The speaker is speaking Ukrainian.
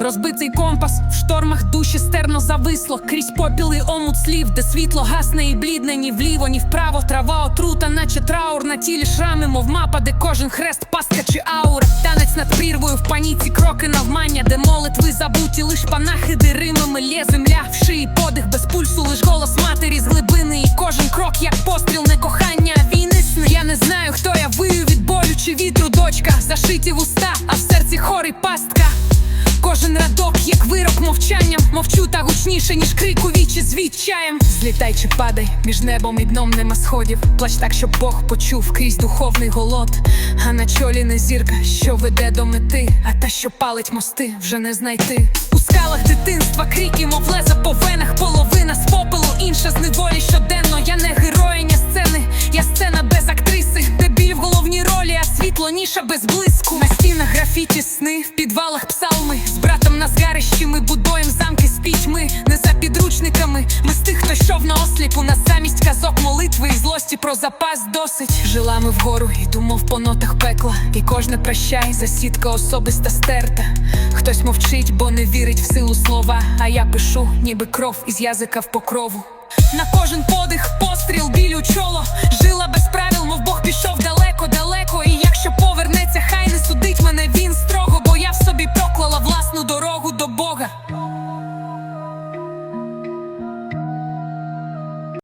Розбитий компас в штормах душі стерно зависло крізь попіли омут слів, де світло гасне і блідне, ні вліво, ні вправо. Трава отрута, наче траур на тілі шрами, мов мапа, де кожен хрест, пастка чи аура. Танець над прірвою в паніці, кроки навмання, де молитви забуті, лиш панахиди римами лє земля в шиї подих без пульсу, лиш голос матері з глибини. І кожен крок, як постріл, не кохання, війни сни. Я не знаю, зашиті вуста, а в серці хор і пастка. Кожен радок, як вирок мовчанням, мовчу та гучніше, ніж крик у вічі з відчаєм. Злітай чи падай, між небом і дном нема сходів. Плач так, щоб Бог почув крізь духовний голод. А на чолі не зірка, що веде до мети, а та, що палить мости, вже не знайти. У скалах дитинства крики, мов леза по венах, половина з ролі, а світло ніша без блиску. На стінах графіті сни, в підвалах псалми. З братом на згарищі ми будуєм замки з пітьми, не за підручниками. Ми з тих, хто йшов на осліп, у нас замість казок молитви і злості про запас досить. Жила ми вгору і думав по нотах пекла. І кожне прощай, засідка особиста стерта. Хтось мовчить, бо не вірить в силу слова. А я пишу, ніби кров із язика в покрову. На кожен подих,